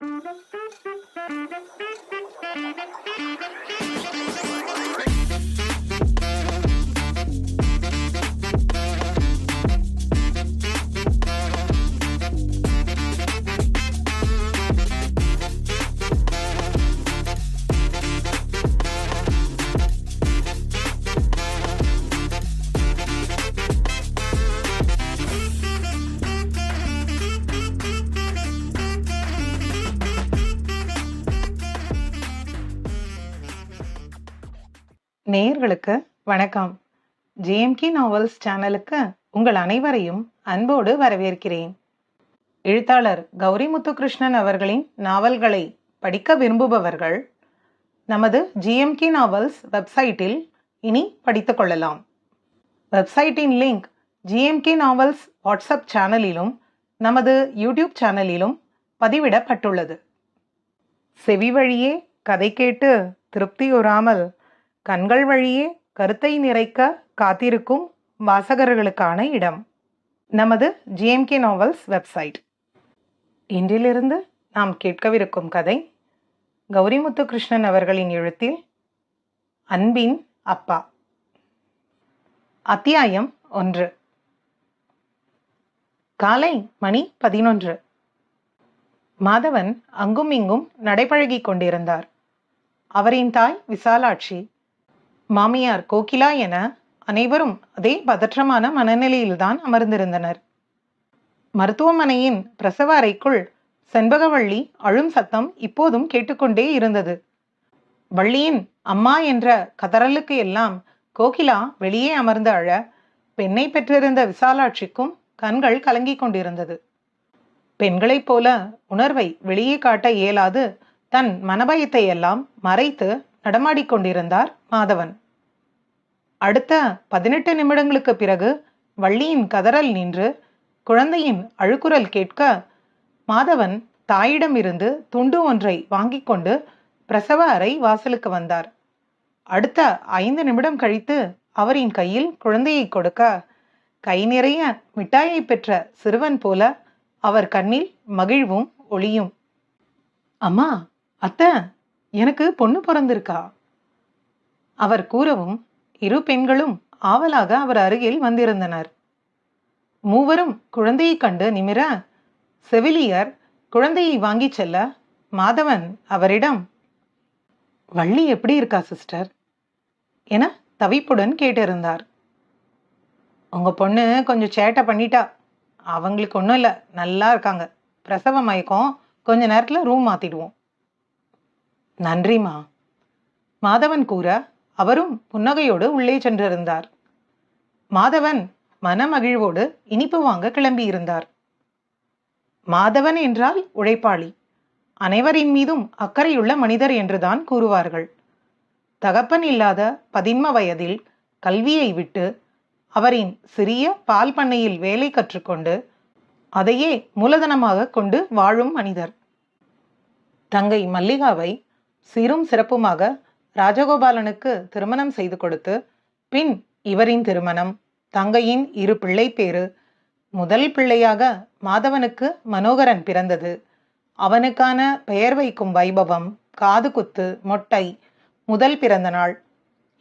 Thank you. நேயர்களுக்கு வணக்கம். JMK novels சேனலுக்கு உங்கள் அனைவரையும் அன்போடு வரவேற்கிறேன். எழுத்தாளர் கௌரி முத்துகிருஷ்ணன் அவர்களின் நாவல்களை படிக்க விரும்புபவர்கள் நமது ஜிஎம்கே நாவல்ஸ் வெப்சைட்டில் இனி படித்துக் கொள்ளலாம். வெப்சைட்டின் லிங்க் ஜிஎம்கே நாவல்ஸ் வாட்ஸ்அப் சேனலிலும் நமது யூடியூப் சேனலிலும் பதிவிடப்பட்டுள்ளது. செவி வழியே கதை கேட்டு திருப்தியுறாமல் கண்கள் வழியே கருத்தை நிறைக்க காத்திருக்கும் வாசகர்களுக்கான இடம். நமது ஜிஎம்கே நாவல்ஸ் வெப்சைட் இன்றிலிருந்து நாம் கேட்கவிருக்கும் கதை கௌரிமுத்து கிருஷ்ணன் அவர்களின் எழுத்தில் அன்பின் அப்பா. அத்தியாயம் ஒன்று. காலை மணி பதினொன்று. மாதவன் அங்கும் இங்கும் நடைபழகிக் கொண்டிருந்தார். அவரின் தாய் விசாலாட்சி மாமியார் கோகிலா என அனைவரும் அதே பதற்றமான மனநிலையில்தான் அமர்ந்திருந்தனர். மருத்துவமனையின் பிரசவ அறைக்குள் செண்பகவள்ளி அழும் சத்தம் இப்போதும் கேட்டுக்கொண்டே இருந்தது. வள்ளியின் அம்மா என்ற கதறலுக்கு எல்லாம் கோகிலா வெளியே அமர்ந்து அழ பெண்ணை பெற்றிருந்த விசாலாட்சிக்கும் கண்கள் கலங்கிக் கொண்டிருந்தது. பெண்களைப் போல உணர்வை வெளியே காட்ட இயலாது தன் மனபயத்தை எல்லாம் மறைத்து நடமாடிக்கொண்டிருந்தார் மாதவன். அடுத்த பதினெட்டு நிமிடங்களுக்கு பிறகு வள்ளியின் கதறல் நின்று குழந்தையின் அழுக்குரல் கேட்க மாதவன் தாயிடமிருந்து துண்டு ஒன்றை வாங்கிக் கொண்டு பிரசவ அறை வாசலுக்கு வந்தார். அடுத்த ஐந்து நிமிடம் கழித்து அவரின் கையில் குழந்தையை கொடுக்க கை நிறைய மிட்டாயை பெற்ற சிறுவன் போல அவர் கண்ணில் மகிழ்வும் ஒளியும். அம்மா அத்தை எனக்கு பொண்ணு பிறந்திருக்கா? அவர் கூறவும் இரு பெண்களும் ஆவலாக அவர் அருகில் வந்திருந்தனர். மூவரும் குழந்தையைக் கண்டு நிமிர செவிலியர் குழந்தையை வாங்கிச் செல்ல மாதவன் அவரிடம் வள்ளி எப்படி இருக்கா சிஸ்டர் என தவிப்புடன் கேட்டிருந்தார். உங்க பொண்ணு கொஞ்சம் சேட்டை பண்ணிட்டா. அவங்களுக்கு ஒன்றும் இல்லை. நல்லா இருக்காங்க. பிரசவ மயக்கம். கொஞ்ச நேரத்தில் ரூம் மாத்திடுவோம். நன்றிம்மா. மாதவன் கூற அவரும் புன்னகையோடு உள்ளே சென்றிருந்தார். மாதவன் மனமகிழ்வோடு இனிப்பு வாங்க கிளம்பியிருந்தார். மாதவன் என்றால் உழைப்பாளி. அனைவரின் மீதும் அக்கறையுள்ள மனிதர் என்றுதான் கூறுவார்கள். தகப்பன் இல்லாத பதின்ம வயதில் கல்வியை விட்டு அவரின் சிறிய பால் பண்ணையில் வேலை கற்றுக்கொண்டு அதையே மூலதனமாக கொண்டு வாழும் மனிதர். தங்கை மல்லிகாவை சிறும் சிறப்புமாக ராஜகோபாலனுக்கு திருமணம் செய்து கொடுத்து பின் இவரின் திருமணம் தங்கையின் இரு பிள்ளை பேரு முதல் பிள்ளையாக மாதவனுக்கு மனோகரன் பிறந்தது. அவனுக்கான பெயர் வைக்கும் வைபவம் காது குத்து மொட்டை முதல் பிறந்த நாள்.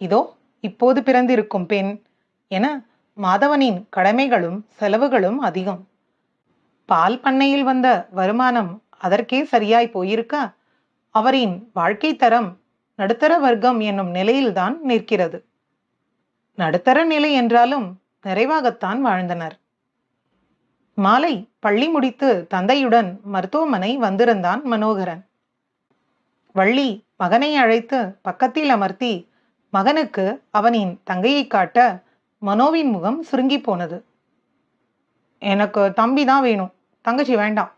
இதோ இப்போது பிறந்திருக்கும் பெண் என மாதவனின் கடமைகளும் செலவுகளும் அதிகம். பால் பண்ணையில் வந்த வருமானம் அதற்கே சரியாய் போயிருக்க? அவரின் வாழ்க்கை தரம் நடுத்தர வர்க்கம் என்னும் நிலையில்தான் நிற்கிறது. நடுத்தர நிலை என்றாலும் நிறைவாகத்தான் வாழ்ந்தனர். மாலை பள்ளி முடித்து தந்தையுடன் மருத்துவமனை வந்திருந்தான் மனோகரன். வள்ளி மகனை அழைத்து பக்கத்தில் அமர்த்தி மகனுக்கு அவனின் தங்கையை காட்ட மனோவின் முகம் சுருங்கி போனது. எனக்கு தம்பி தான் வேணும். தங்கச்சி வேண்டாம்.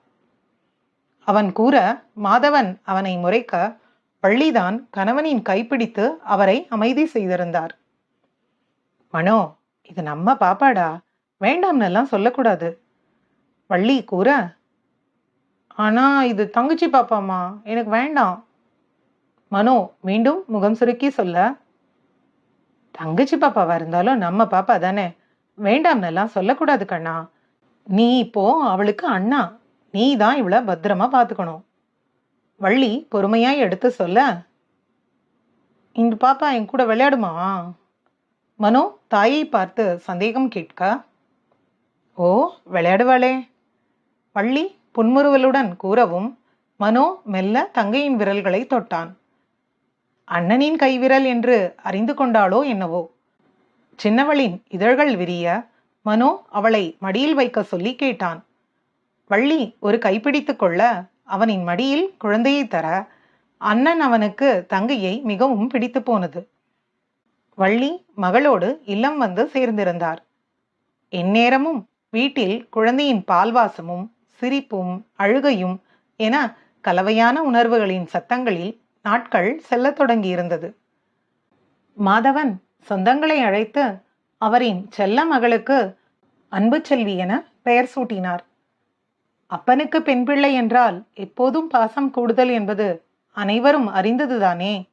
அவன் கூற மாதவன் அவனை முறைக்க பள்ளிதான் கணவனின் கைப்பிடித்து அவரை அமைதி செய்திருந்தார். மனோ இது நம்ம பாப்பாடா. வேண்டாம்னெல்லாம் சொல்லக்கூடாது வள்ளி கூற. ஆனா இது தங்கச்சி பாப்பாமா எனக்கு வேண்டாம். மனோ மீண்டும் முகம் சுருக்கி சொல்ல. தங்கச்சி பாப்பாவா இருந்தாலும் நம்ம பாப்பா தானே. வேண்டாம்னெல்லாம் சொல்லக்கூடாது கண்ணா. நீ இப்போ அவளுக்கு அண்ணா. நீ தான் இவளை பத்திரமா பார்த்துக்கணும் வள்ளி பொறுமையாய் எடுத்து சொல்ல இந்த பாப்பா என் கூட விளையாடுமா? மனோ தாயை பார்த்து சந்தேகம் கேட்க. ஓ விளையாடுவாளே. வள்ளி புன்முறுவலுடன் கூறவும் மனோ மெல்ல தங்கையின் விரல்களை தொட்டான். அண்ணனின் கைவிரல் என்று அறிந்து கொண்டாளோ என்னவோ? சின்னவளின் இதழ்கள் விரிய. மனோ அவளை மடியில் வைக்க சொல்லி கேட்டான். வள்ளி ஒரு கைப்பிடித்து கொள்ள அவனின் மடியில் குழந்தையை தர அண்ணன் அவனுக்கு தங்கையை மிகவும் பிடித்து போனது. வள்ளி மகளோடு இல்லம் வந்து சேர்ந்திருந்தார். எந்நேரமும் வீட்டில் குழந்தையின் பால்வாசமும் சிரிப்பும் அழுகையும் என கலவையான உணர்வுகளின் சத்தங்களில் நாட்கள் செல்லத் தொடங்கியிருந்தது. மாதவன் சொந்தங்களை அழைத்து அவரின் செல்ல மகளுக்கு அன்பு செல்வி என பெயர் சூட்டினார். அப்பனுக்கு பெண் பிள்ளை என்றால் எப்போதும் பாசம் கூடுதல் என்பது அனைவரும் அறிந்ததுதானே?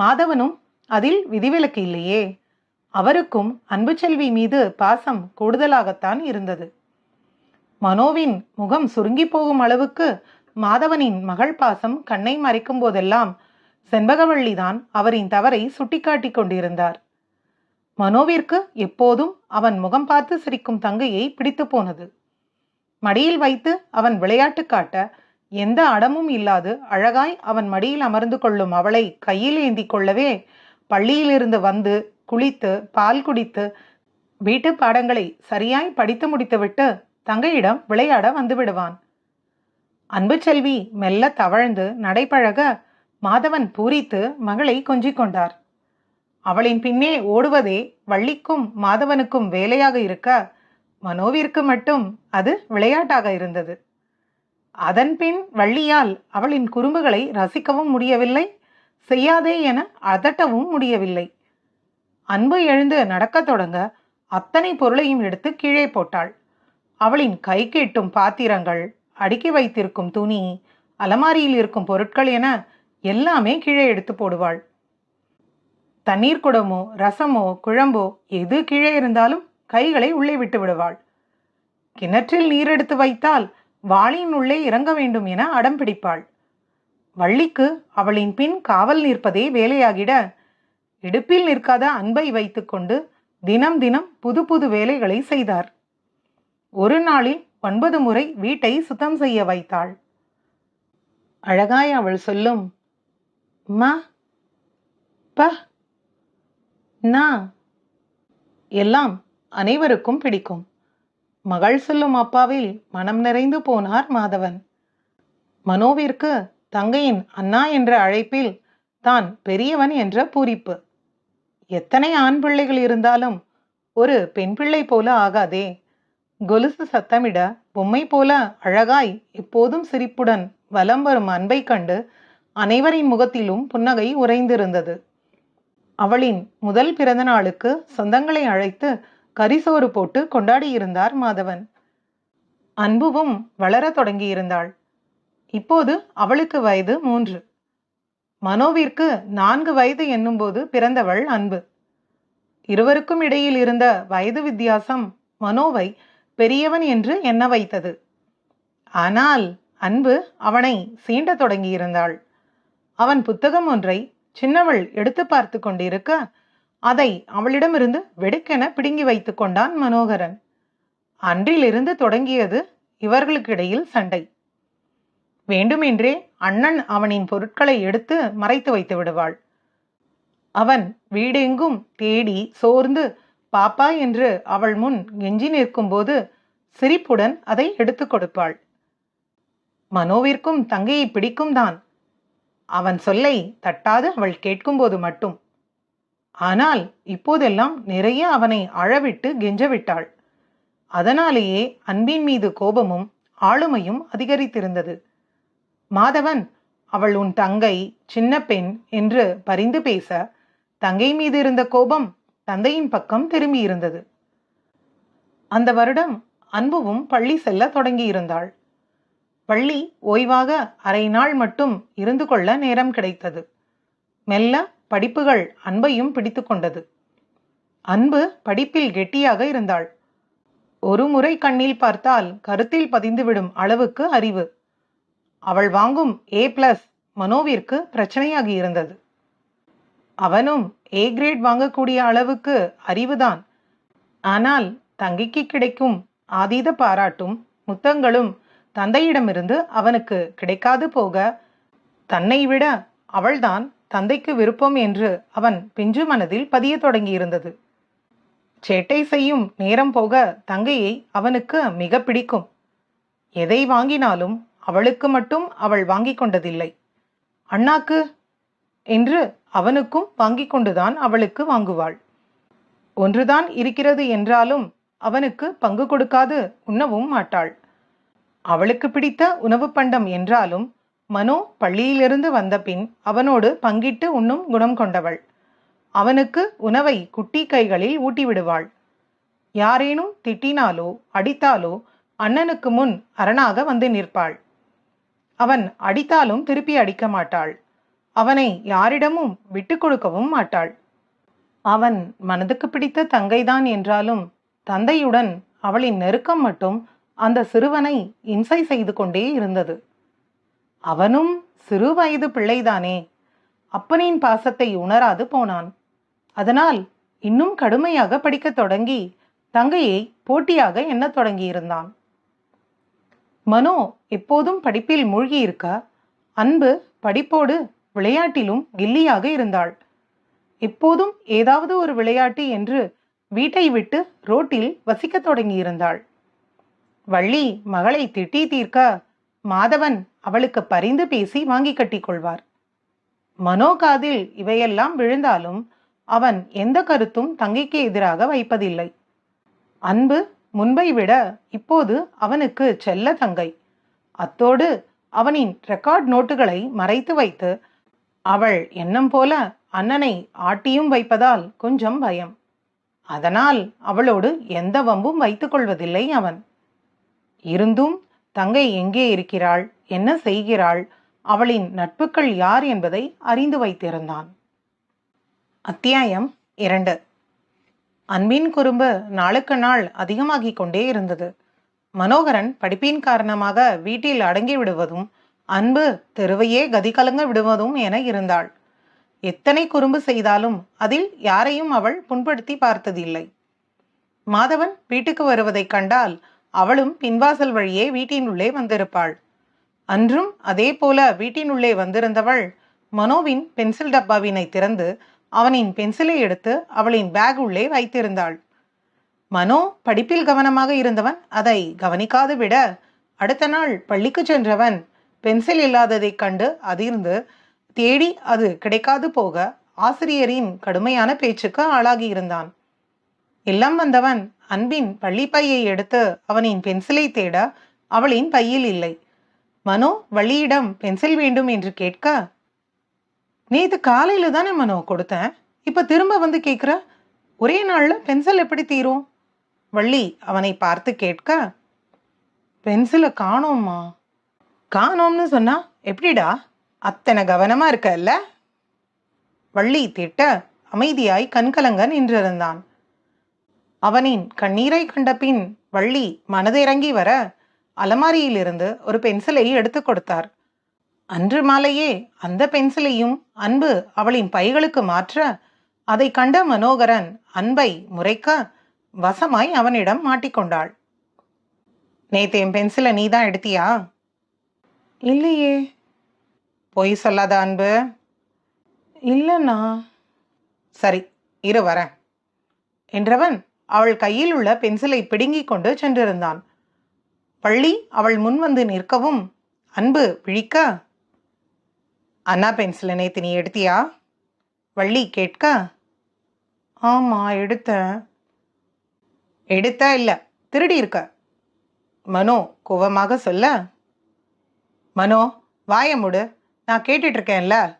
மாதவனும் அதில் விதிவிலக்கு இல்லையே. அவருக்கும் அன்பு செல்வி மீது பாசம் கூடுதலாகத்தான் இருந்தது. மனோவின் முகம் சுருங்கி போகும் அளவுக்கு மாதவனின் மகள் பாசம் கண்ணை மறைக்கும் போதெல்லாம் செண்பகவள்ளிதான் அவரின் தவறை சுட்டிக்காட்டிக் கொண்டிருந்தார். மனோவிற்கு எப்போதும் அவன் முகம் பார்த்து சிரிக்கும் தங்கையை பிடித்து போனது. மடியில் வைத்து அவன் விளையாட்டு காட்ட எந்த அடமும் இல்லாது அழகாய் அவன் மடியில் அமர்ந்து கொள்ளும் அவளை கையில் ஏந்தி கொள்ளவே பள்ளியிலிருந்து வந்து குளித்து பால் குடித்து வீட்டு பாடங்களை சரியாய் படித்து முடித்துவிட்டு தங்கையிடம் விளையாட வந்துவிடுவான். அன்பு செல்வி மெல்ல தவழ்ந்து நடைபழக மாதவன் பூரித்து மகளை கொஞ்சிக் கொண்டார். அவளின் பின்னே ஓடுவதே வள்ளிக்கும் மாதவனுக்கும் வேலையாக இருக்க மனோவிற்கு மட்டும் அது விளையாட்டாக இருந்தது. அதன்பின் வள்ளியால் அவளின் குறும்புகளை ரசிக்கவும் முடியவில்லை செய்யாதே என அதட்டவும் முடியவில்லை. அன்பு எழுந்து நடக்கத் தொடங்க அத்தனை பொருளையும் எடுத்து கீழே போட்டாள். அவளின் கை கேட்டும் பாத்திரங்கள் அடுக்கி வைத்திருக்கும் துணி அலமாரியில் இருக்கும் பொருட்கள் என எல்லாமே கீழே எடுத்து போடுவாள். தண்ணீர் குடமோ ரசமோ குழம்போ எது கீழே இருந்தாலும் கைகளை உள்ளே விட்டு விடுவாள். கிணற்றில் நீர் எடுத்து வைத்தால் வாளியின் உள்ளே இறங்க வேண்டும் என அடம் பிடிப்பாள். வள்ளிக்கு அவளின் பின் காவல் நிற்பதே வேலையாகிட இடுப்பில் நிற்காத அன்பை வைத்துக்கொண்டு தினம் தினம் புது புது வேலைகளை செய்தார். ஒரு நாளில் ஒன்பது முறை வீட்டை சுத்தம் செய்ய வைத்தாள். அழகாய் அவள் சொல்லும் மா ப நா எல்லாம் அனைவருக்கும் பிடிக்கும். மகள் சொல்லும் அப்பாவில் மனம் நிறைந்து போனார் மாதவன். மனோவிற்கு தங்கையின் அண்ணா என்ற அழைப்பில் தான் பெரியவன் என்ற பூரிப்பு. எத்தனை ஆண் பிள்ளைகள் இருந்தாலும் ஒரு பெண் பிள்ளை போல ஆகாதே. கொலுசு சத்தமிட பொம்மை போல அழகாய் எப்போதும் சிரிப்புடன் வலம் வரும் அன்பை கண்டு அனைவரின் முகத்திலும் புன்னகை உறைந்திருந்தது. அவளின் முதல் பிறந்த நாளுக்கு சொந்தங்களை அழைத்து கரிசோறு போட்டு கொண்டாடியிருந்தார் மாதவன். அன்புவும் வளரத் தொடங்கியிருந்தாள். இப்போது அவளுக்கு வயது மூன்று. மனோவிற்கு நான்கு வயது என்னும்போது பிறந்தவள் அன்பு. இருவருக்கும் இடையில் இருந்த வயது வித்தியாசம் மனோவை பெரியவன் என்று எண்ண வைத்தது. ஆனால் அன்பு அவனை சீண்ட தொடங்கியிருந்தாள். அவன் புத்தகம் ஒன்றை சின்னவள் எடுத்து பார்த்து கொண்டிருக்க அதை அவளிடமிருந்து வெடுக்கென பிடுங்கி வைத்து கொண்டான் மனோகரன். அன்றிலிருந்து தொடங்கியது இவர்களுக்கிடையில் சண்டை. வேண்டுமென்றே அண்ணன் அவனின் பொருட்களை எடுத்து மறைத்து வைத்து விடுவாள். அவன் வீடெங்கும் தேடி சோர்ந்து பாப்பா என்று அவள் முன் கெஞ்சி நிற்கும்போது சிரிப்புடன் அதை எடுத்து கொடுப்பாள். மனோவிற்கும் தங்கையை பிடிக்கும் தான். அவன் சொல்லை தட்டாது அவள் கேட்கும்போது மட்டும். ஆனால் இப்போதெல்லாம் நிறைய அவனை அழவிட்டு கெஞ்சவிட்டாள். அதனாலேயே அன்பின் மீது கோபமும் ஆளுமையும் அதிகரித்திருந்தது. மாதவன் அவள் உன் தங்கை சின்ன பெண் என்று பரிந்து பேச தங்கை மீது இருந்த கோபம் தந்தையின் பக்கம் திரும்பியிருந்தது. அந்த வருடம் அன்புவும் பள்ளி செல்ல தொடங்கியிருந்தாள். பள்ளி ஓய்வாக அரை நாள் மட்டும் இருந்து கொள்ள நேரம் கிடைத்தது. மெல்ல படிப்புகள் அன்பையும் பிடித்து கொண்டது அன்பு படிப்பில் கெட்டியாக இருந்தாள். ஒரு முறை கண்ணில் பார்த்தால் கருத்தில் பதிந்துவிடும் அளவுக்கு அறிவு. அவள் வாங்கும் ஏ பிளஸ் மனோவிற்கு பிரச்சனையாகி இருந்தது. அவனும் ஏ கிரேட் வாங்கக்கூடிய அளவுக்கு அறிவுதான். ஆனால் தங்கைக்கு கிடைக்கும் ஆதீத பாராட்டும் முத்தங்களும் தந்தையிடமிருந்து அவனுக்கு கிடைக்காது போக தன்னை விட அவள்தான் தந்தைக்கு விருப்பம் என்று அவன் பிஞ்சு மனதில் பதிய தொடங்கியிருந்தது. சேட்டை செய்யும் நேரம் போக தங்கையை அவனுக்கு மிக பிடிக்கும். எதை வாங்கினாலும் அவளுக்கு மட்டும் அவள் வாங்கிக் கொண்டதில்லை. அண்ணாக்கு என்று அவனுக்கும் வாங்கிக் கொண்டுதான் அவளுக்கு வாங்குவாள். ஒன்றுதான் இருக்கிறது என்றாலும் அவனுக்கு பங்கு கொடுக்காது உண்ணவும் மாட்டாள். அவளுக்கு பிடித்த உணவு பண்டம் என்றாலும் மனோ பள்ளியிலிருந்து வந்த பின் அவனோடு பங்கிட்டு உண்ணும் குணம் கொண்டவள். அவனுக்கு உணவை குட்டி கைகளில் ஊட்டிவிடுவாள். யாரேனும் திட்டினாலோ அடித்தாலோ அண்ணனுக்கு முன் அரணாக வந்து நிற்பாள். அவன் அடித்தாலும் திருப்பி அடிக்க மாட்டாள். அவனை யாரிடமும் விட்டு கொடுக்கவும் மாட்டாள். அவன் மனதுக்கு பிடித்த தங்கைதான் என்றாலும் தந்தையுடன் அவளின் நெருக்கம் மட்டும் அந்த சிறுவனை இம்சை செய்து கொண்டே இருந்தது. அவனும் சிறு வயது பிள்ளைதானே. அப்பனின் பாசத்தை உணராது போனான். அதனால் இன்னும் கடுமையாக படிக்கத் தொடங்கி தங்கையை போட்டியாக எண்ணத் தொடங்கியிருந்தான். மனோ எப்போதும் படிப்பில் மூழ்கியிருக்க அன்பு படிப்போடு விளையாட்டிலும் கில்லியாக இருந்தாள். எப்போதும் ஏதாவது ஒரு விளையாட்டு என்று வீட்டை விட்டு ரோட்டில் வசிக்கத் தொடங்கியிருந்தாள். வள்ளி மகளை திட்டி தீர்க்க மாதவன் அவளுக்கு பரிந்து பேசி வாங்கி கட்டிக் கொள்வார். மனோ காதில் இவையெல்லாம் விழுந்தாலும் அவன் எந்த கருத்தும் தங்கைக்கு எதிராக வைப்பதில்லை. அன்பு முன்பை விட இப்போது அவனுக்கு செல்ல தங்கை. அத்தோடு அவனின் ரெக்கார்ட் நோட்டுகளை மறைத்து வைத்து அவள் எண்ணம் போல அண்ணனை ஆட்டியும் வைப்பதால் கொஞ்சம் பயம். அதனால் அவளோடு எந்த வம்பும் வைத்துக் கொள்வதில்லை அவன். இருந்தும் தங்கை எங்கே இருக்கிறாள்? என்ன செய்கிறாள்? அவளின் நட்புகள் யார் என்பதை அறிந்து வைத்திருந்தான். அத்தியாயம் இரண்டு. அன்பின் குறும்பு நாளுக்கு நாள் அதிகமாகிக் கொண்டே இருந்தது. மனோகரன் படிப்பின் காரணமாக வீட்டில் அடங்கி விடுவதும் அன்பு தெருவையே கதி கலங்க விடுவதும் என இருந்தாள். எத்தனை குறும்பு செய்தாலும் அதில் யாரையும் அவள் புண்படுத்தி பார்த்ததில்லை. மாதவன் வீட்டுக்கு வருவதைக் கண்டால் அவளும் பின்வாசல் வழியே வீட்டினுள்ளே வந்திருப்பாள். அன்றும் அதே போல வீட்டினுள்ளே வந்திருந்தவள் மனோவின் பென்சில் டப்பாவினை திறந்து அவனின் பென்சிலை எடுத்து அவளின் பேக் உள்ளே வைத்திருந்தாள். மனோ படிப்பில் கவனமாக இருந்தவன் அதை கவனிக்காது விட அடுத்த நாள் பள்ளிக்கு சென்றவன் பென்சில் இல்லாததைக் கண்டு அதிர்ந்து தேடி அது கிடைக்காது போக ஆசிரியரின் கடுமையான பேச்சுக்கு ஆளாகியிருந்தான் எல்லாம் இல்லம் வந்தவன் அன்பின் பள்ளிப்பையை எடுத்து அவனின் பென்சிலை தேட அவளின் பையில் இல்லை. மனோ வள்ளியிடம் பென்சில் வேண்டும் என்று கேட்க நேற்று காலையில தானே மனோ கொடுத்தேன்? இப்ப திரும்ப வந்து கேட்குற ஒரே நாள்ல பென்சில் எப்படி தீரும்? வள்ளி அவனை பார்த்து கேட்க பென்சிலை காணோம்மா. காணோம்னு சொன்னா எப்படிடா? அத்தனை கவனமா இருக்கல்ல வள்ளி திட்ட அமைதியாய் கண்கலங்க நின்றிருந்தான். அவனின் கண்ணீரை கண்ட பின் வள்ளி மனதிறங்கி வர அலமாரியிலிருந்து ஒரு பென்சிலை எடுத்து கொடுத்தார். அன்று மாலையே அந்த பென்சிலையும் அன்பு அவளின் பைகளுக்கு மாற்ற அதை கண்ட மனோகரன் அன்பை முறைக்க வசமாய் அவனிடம் மாட்டிக்கொண்டாள் நேத்து என் பென்சிலை நீ தான் எடுத்தியா? இல்லையே. பொய் சொல்லாத அன்பு. இல்லைண்ணா. சரி இரு வரேன். என்றவன் அவள் கையில் உள்ள பென்சிலை பிடுங்கிக் கொண்டு சென்றிருந்தான். பள்ளி அவள் முன் வந்து நிற்கவும். அன்பு விழிக்க. அண்ணா பென்சிலை நேற்று நீ எடுத்தியா? வள்ளி கேட்க. ஆமா எடுத்தேன். எடுத்த இல்லை திருடி இருக்க. மனோ கோவமாக சொல்ல. மனோ வாய முடு. நான் கேட்டுட்ருக்கேன்ல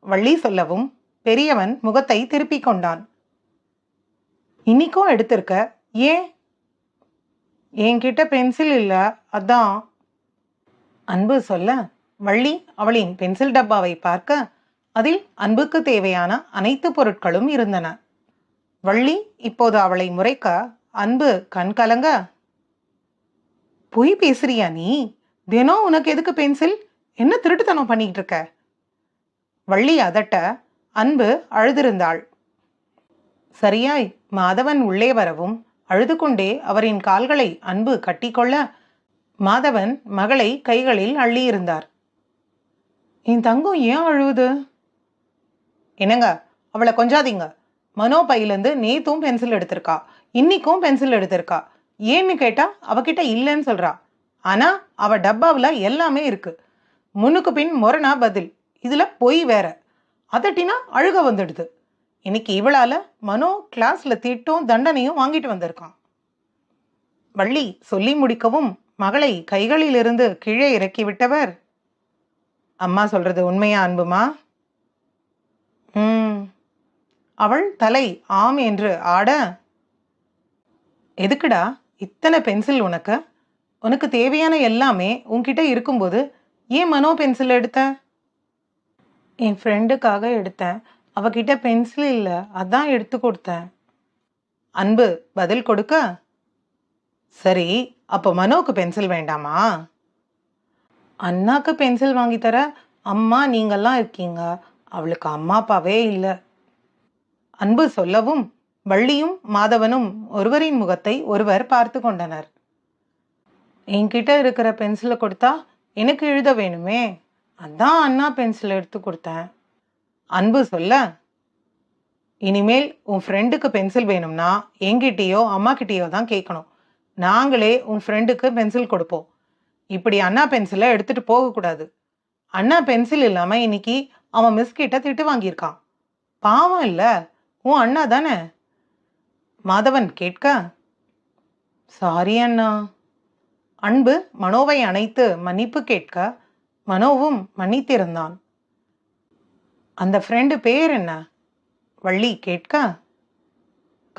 வள்ளி சொல்லவும் பெரியவன் முகத்தை திருப்பிக் கொண்டான். இன்றைக்கும் எடுத்திருக்க. ஏன்? என்கிட்ட பென்சில் இல்லை. அதான். அன்பு சொல்ல வள்ளி அவளின் பென்சில் டப்பாவை பார்க்க அதில் அன்புக்கு தேவையான அனைத்து பொருட்களும் இருந்தன. வள்ளி இப்போது அவளை முறைக்க அன்பு கண் கலங்க. பொய் பேசுறியா நீ? தினம் உனக்கு எதுக்கு பென்சில்? என்ன திருட்டுத்தனம் பண்ணிக்கிட்டு இருக்க? வள்ளி அதட்ட அன்பு அழுதிருந்தாள். சரியாய் மாதவன் உள்ளே வரவும் அழுது கொண்டே அவரின் கால்களை அன்பு கட்டிக்கொள்ள மாதவன் மகளை கைகளில் அள்ளியிருந்தார். என் தங்கம் ஏன் அழுவுது? என்னங்க அவளை கொஞ்சாதீங்க. மனோ பையிலேருந்து நேத்தும் பென்சில் எடுத்திருக்கா. இன்னிக்கும் பென்சில் எடுத்திருக்கா. ஏன்னு கேட்டா அவகிட்ட இல்லைன்னு சொல்றா. ஆனா அவ டப்பாவில் எல்லாமே இருக்கு. முன்னுக்கு பின் முரணா பதில். இதுல பொய் வேற. அதட்டினா அழுக வந்துடுது. இன்னைக்கு இவளால மனோ கிளாஸ்ல தீட்டும் தண்டனையும் வாங்கிட்டு வந்திருக்கான். வள்ளி சொல்லி முடிக்கவும் மகளை கைகளிலிருந்து கீழே இறக்கி விட்டவர். அம்மா சொல்றது உண்மையா அன்புமா? ம் அவள் தலை ஆம் என்று ஆட எதுக்குடா? இத்தனை பென்சில் உனக்கு? உனக்கு தேவையான எல்லாமே உன்கிட்ட இருக்கும்போது ஏன் மனோ பென்சில் எடுத்த? என் ஃப்ரெண்டுக்காக எடுத்தேன். அவகிட்ட பென்சில் இல்லை அதான் எடுத்து கொடுத்தேன். அன்பு பதில் கொடுக்க? சரி அப்போ மனோக்கு பென்சில் வேண்டாமா? அண்ணாக்கு பென்சில் வாங்கி தர அம்மா நீங்கள்லாம் இருக்கீங்க. அவளுக்கு அம்மா அப்பாவே இல்லை. அன்பு சொல்லவும் வள்ளியும் மாதவனும் ஒருவரின் முகத்தை ஒருவர் பார்த்து கொண்டனர். என்கிட்ட இருக்கிற பென்சிலை கொடுத்தா எனக்கு எழுத வேணுமே? அதான் அண்ணா பென்சில் எடுத்து கொடுத்தேன். அன்பு சொல்ல இனிமேல் உன் ஃப்ரெண்டுக்கு பென்சில் வேணும்னா எங்கிட்டேயோ அம்மாக்கிட்டேயோ தான் கேட்கணும். நாங்களே உன் ஃப்ரெண்டுக்கு பென்சில் கொடுப்போம். இப்படி அண்ணா பென்சிலை எடுத்துட்டு போகக்கூடாது. அண்ணா பென்சில் இல்லாமல் இன்னைக்கு அவன் மிஸ்கிட்ட திட்டு வாங்கியிருக்கான். பாவம் இல்லை உன் அண்ணா தானே? மாதவன் கேட்க சாரி அண்ணா. அன்பு மனோவை அணைத்து மன்னிப்பு கேட்க மனோவும் மன்னித்திருந்தான். அந்த ஃப்ரெண்டு பேர் என்ன? வள்ளி கேட்க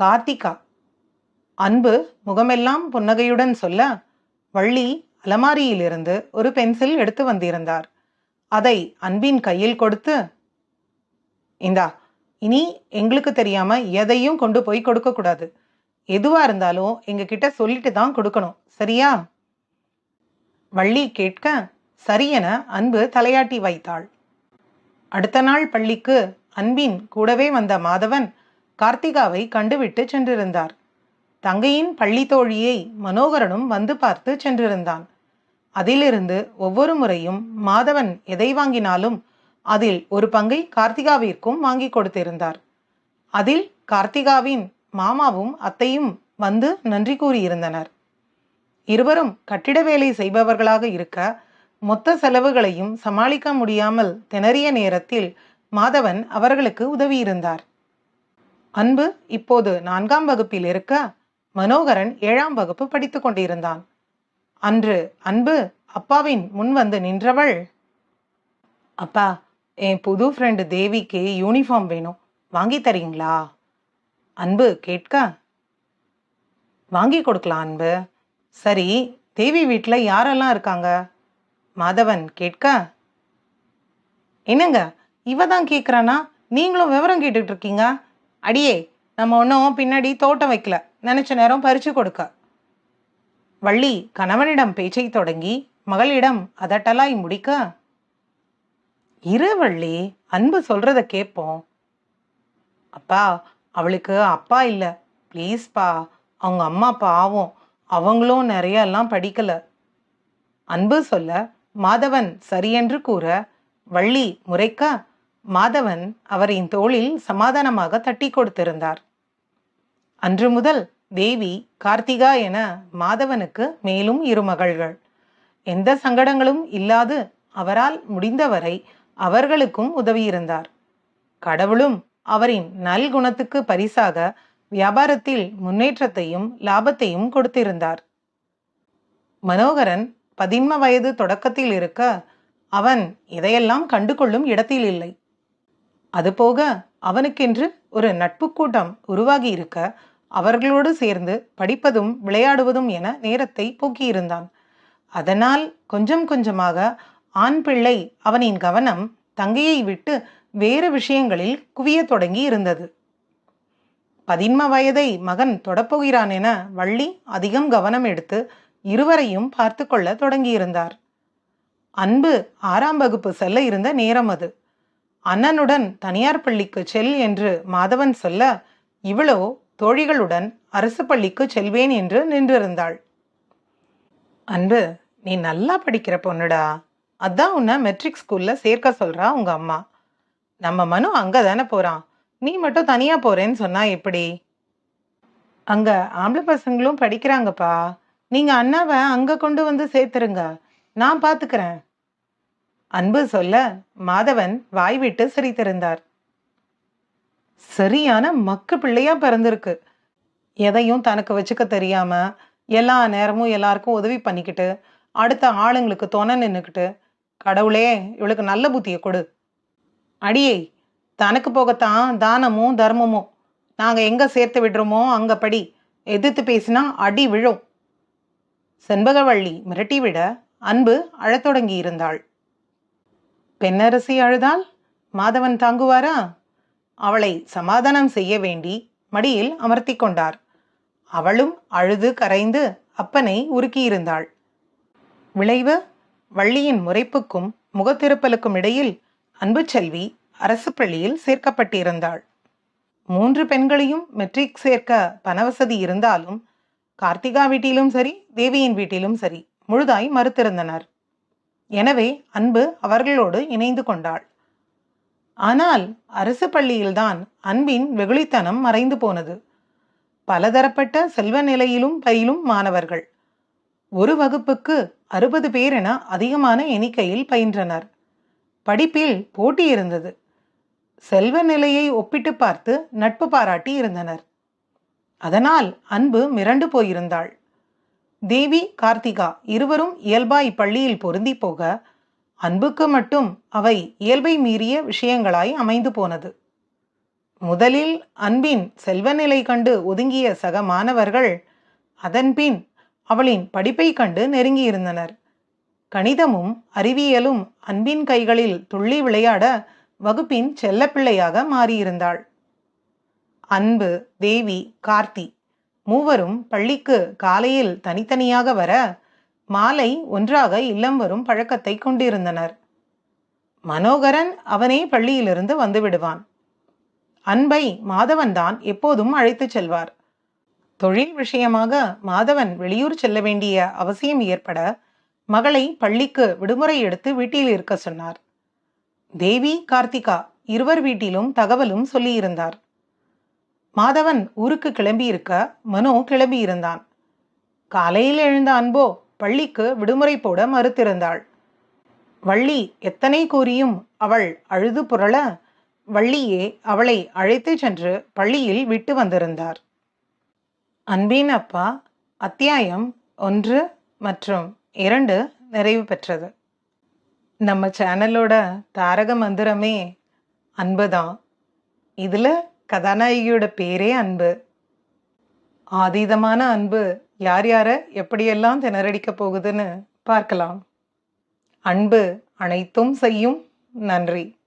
கார்த்திகா. அன்பு முகமெல்லாம் புன்னகையுடன் சொல்ல வள்ளி அலமாரியிலிருந்து ஒரு பென்சில் எடுத்து வந்திருந்தார். அதை அன்பின் கையில் கொடுத்து இந்தா இனி எங்களுக்கு தெரியாம எதையும் கொண்டு போய் கொடுக்கக்கூடாது எதுவாக எதுவா இருந்தாலும் எங்ககிட்ட சொல்லிட்டு தான் கொடுக்கணும். சரியா? வள்ளி கேட்க சரியென. அன்பு தலையாட்டி வைத்தாள். அடுத்த நாள் பள்ளிக்கு அன்பின் கூடவே வந்த மாதவன் கார்த்திகாவை கண்டுவிட்டு சென்றிருந்தார். தங்கையின் பள்ளி தோழியை மனோகரனும் வந்து பார்த்து சென்றிருந்தான். அதிலிருந்து ஒவ்வொரு முறையும் மாதவன் எதை வாங்கினாலும் அதில் ஒரு பங்கை கார்த்திகாவிற்கும் வாங்கி கொடுத்திருந்தார். அதில் கார்த்திகாவின் மாமாவும் அத்தையும் வந்து நன்றி கூறியிருந்தனர். இருவரும் கட்டிட வேலை செய்பவர்களாக இருக்க மொத்த செலவுகளையும் சமாளிக்க முடியாமல் திணறிய நேரத்தில் மாதவன் அவர்களுக்கு உதவியிருந்தார். அன்பு இப்போது நான்காம் வகுப்பில் இருக்க மனோகரன் ஏழாம் வகுப்பு படித்து கொண்டிருந்தான். அன்று அன்பு அப்பாவின் முன் வந்து நின்றவள் அப்பா என் புது ஃப்ரெண்டு தேவிக்கு யூனிஃபார்ம் வேணும். வாங்கி தரீங்களா? அன்பு கேட்க வாங்கி கொடுக்கலாம் அன்பு. சரி தேவி வீட்டில் யாரெல்லாம் இருக்காங்க? மாதவன் கேட்க என்னங்க இவ தான் கேட்குறானா நீங்களும் விவரம் கேட்டுட்டு இருக்கீங்க? அடியே நம்ம ஒன்றும் பின்னாடி தோட்டம் வைக்கல. நினச்ச நேரம் பறித்து கொடுக்க. வள்ளி கணவனிடம் பேச்சை தொடங்கி மகளிடம் அதட்டலாய் முடிக்க இரு வள்ளி அன்பு சொல்கிறத கேட்போம் அப்பா அவளுக்கு அப்பா இல்லை. ப்ளீஸ்ப்பா அவங்க அம்மா பாவம். அவங்களும் நிறையெல்லாம் படிக்கலை படிக்கல. அன்பு சொல்ல மாதவன் சரியென்று கூற வள்ளி முறைக்க? மாதவன் அவரின் தோளில் சமாதானமாக தட்டி கொடுத்திருந்தார். அன்று முதல் தேவி கார்த்திகா என மாதவனுக்கு மேலும் இரு மகள்கள். எந்த சங்கடங்களும் இல்லாது அவரால் முடிந்தவரை அவர்களுக்கும் உதவியிருந்தார். கடவுளும் அவரின் நல்குணத்துக்கு பரிசாக வியாபாரத்தில் முன்னேற்றத்தையும் லாபத்தையும் கொடுத்திருந்தார். மனோகரன் பதின்ம வயது தொடக்கத்தில் இருக்க அவன் இதையெல்லாம் கண்டுகொள்ளும் இடத்தில் இல்லை. அதுபோக அவனுக்கென்று ஒரு நட்பு கூட்டம் உருவாகி இருக்க அவர்களோடு சேர்ந்து படிப்பதும் விளையாடுவதும் என நேரத்தை போக்கியிருந்தான். அதனால் கொஞ்சம் கொஞ்சமாக ஆண் பிள்ளை அவனின் கவனம் தங்கையை விட்டு வேறு விஷயங்களில் குவியத் தொடங்கி இருந்தது. பதின்ம வயதை மகன் தொடப்போகிறான் என வள்ளி அதிகம் கவனம் எடுத்து இருவரையும் பார்த்து கொள்ள தொடங்கியிருந்தார். அன்பு ஆறாம் வகுப்பு செல்ல இருந்த நேரம் அது. அண்ணனுடன் தனியார் பள்ளிக்கு செல் என்று மாதவன் சொல்ல இவளோ தோழிகளுடன் அரசு பள்ளிக்கு செல்வேன் என்று நின்றிருந்தாள். அன்பு நீ நல்லா படிக்கிற பொண்ணுடா. அதான் உன்னை மெட்ரிக் ஸ்கூல்ல சேர்க்க சொல்றா உங்க அம்மா. நம்ம மனு அங்கே தானே போறான். நீ மட்டும் தனியா போறேன்னு சொன்னா எப்படி? அங்க ஆம்பளை பசங்களும் படிக்கிறாங்கப்பா. நீங்க அண்ணாவை அங்க கொண்டு வந்து சேர்த்துருங்க. நான் பாத்துக்கிறேன். அன்பு சொல்ல மாதவன் வாய் விட்டு சிரித்திருந்தார். சரியான மக்கு பிள்ளையா பிறந்திருக்கு. எதையும் தனக்கு வச்சுக்க தெரியாம எல்லா நேரமும் எல்லாருக்கும் உதவி பண்ணிக்கிட்டு அடுத்த ஆளுங்களுக்கு துணை நின்றுக்கிட்டு கடவுளே இவளுக்கு நல்ல புத்தியை கொடு. அடியே தனக்கு போகத்தான் தானமும் தர்மமும். நாங்கள் எங்கே சேர்த்து விடுறோமோ அங்கே படி. எதிர்த்து பேசினா அடி விழும். செண்பகவள்ளி மிரட்டிவிட அன்பு அழத் தொடங்கியிருந்தாள் பெண்ணரசி அழுதால் மாதவன் தாங்குவாரா? அவளை சமாதானம் செய்ய வேண்டி மடியில் அமர்த்தி கொண்டார். அவளும் அழுது கரைந்து அப்பனை உருக்கியிருந்தாள். விளைவு வள்ளியின் முறைப்புக்கும் முகத்திருப்பலுக்கும் இடையில் அன்பு செல்வி அரசு பள்ளியில் சேர்க்கப்பட்டிருந்தாள். மூன்று பெண்களையும் மெட்ரிக் சேர்க்க பணவசதி இருந்தாலும் கார்த்திகா வீட்டிலும் சரி தேவியின் வீட்டிலும் சரி முழுதாய் மறுத்திருந்தனர். எனவே அன்பு அவர்களோடு இணைந்து கொண்டாள். ஆனால் அரசு பள்ளியில்தான் அன்பின் வெகுளித்தனம் மறைந்து போனது. பலதரப்பட்ட செல்வ நிலையிலும் பயிலும் மாணவர்கள். ஒரு வகுப்புக்கு அறுபது பேர் என அதிகமான எண்ணிக்கையில் பயின்றனர். படிப்பில் போட்டி இருந்தது. செல்வ நிலையை ஒப்பிட்டு பார்த்து நட்பு பாராட்டி இருந்தனர். அதனால் அன்பு மிரண்டு போயிருந்தாள். தேவி கார்த்திகா இருவரும் இயல்பாய் பள்ளியில் பொருந்தி போக அன்புக்கு மட்டும் அவை இயல்பை மீறிய விஷயங்களாய் அமைந்து போனது. முதலில் அன்பின் செல்வநிலை கண்டு ஒதுங்கிய சக மாணவர்கள் அதன்பின் அவளின் படிப்பை கண்டு நெருங்கியிருந்தனர். கணிதமும் அறிவியலும் அன்பின் கைகளில் துள்ளி விளையாட வகுப்பின் செல்லப்பிள்ளையாக மாறியிருந்தாள். அன்பு தேவி கார்த்தி மூவரும் பள்ளிக்கு காலையில் தனித்தனியாக வர மாலை ஒன்றாக இல்லம் வரும் பழக்கத்தை கொண்டிருந்தனர். மனோகரன் அவனே பள்ளியிலிருந்து வந்துவிடுவான் அன்பை மாதவன்தான் எப்போதும் அழைத்துச் செல்வார். தொழில் விஷயமாக மாதவன் வெளியூர் செல்ல வேண்டிய அவசியம் ஏற்பட மகளை பள்ளிக்கு விடுமுறை எடுத்து வீட்டில் இருக்க சொன்னார். தேவி கார்த்திகா இருவர் வீட்டிலும் தகவலும் சொல்லியிருந்தார். மாதவன் ஊருக்கு கிளம்பியிருக்க மனோ கிளம்பியிருந்தான். காலையில் எழுந்த அன்போ பள்ளிக்கு விடுமுறை போட மறுத்திருந்தாள். வள்ளி எத்தனை கூறியும் அவள் அழுது புரள வள்ளியே அவளை அழைத்துச் சென்று பள்ளியில் விட்டு வந்திருந்தார். அன்பின் அப்பா அத்தியாயம் ஒன்று மற்றும் இரண்டு நிறைவு பெற்றது. நம்ம சேனலோட தாரக மந்திரமே அன்பு தான் இதில் கதாநாயகியோட பேரே அன்பு. ஆதீதமான அன்பு யார் யாரை எப்படியெல்லாம் திணறடிக்க போகுதுன்னு பார்க்கலாம். அன்பு அனைத்தும் செய்யும் நன்றி.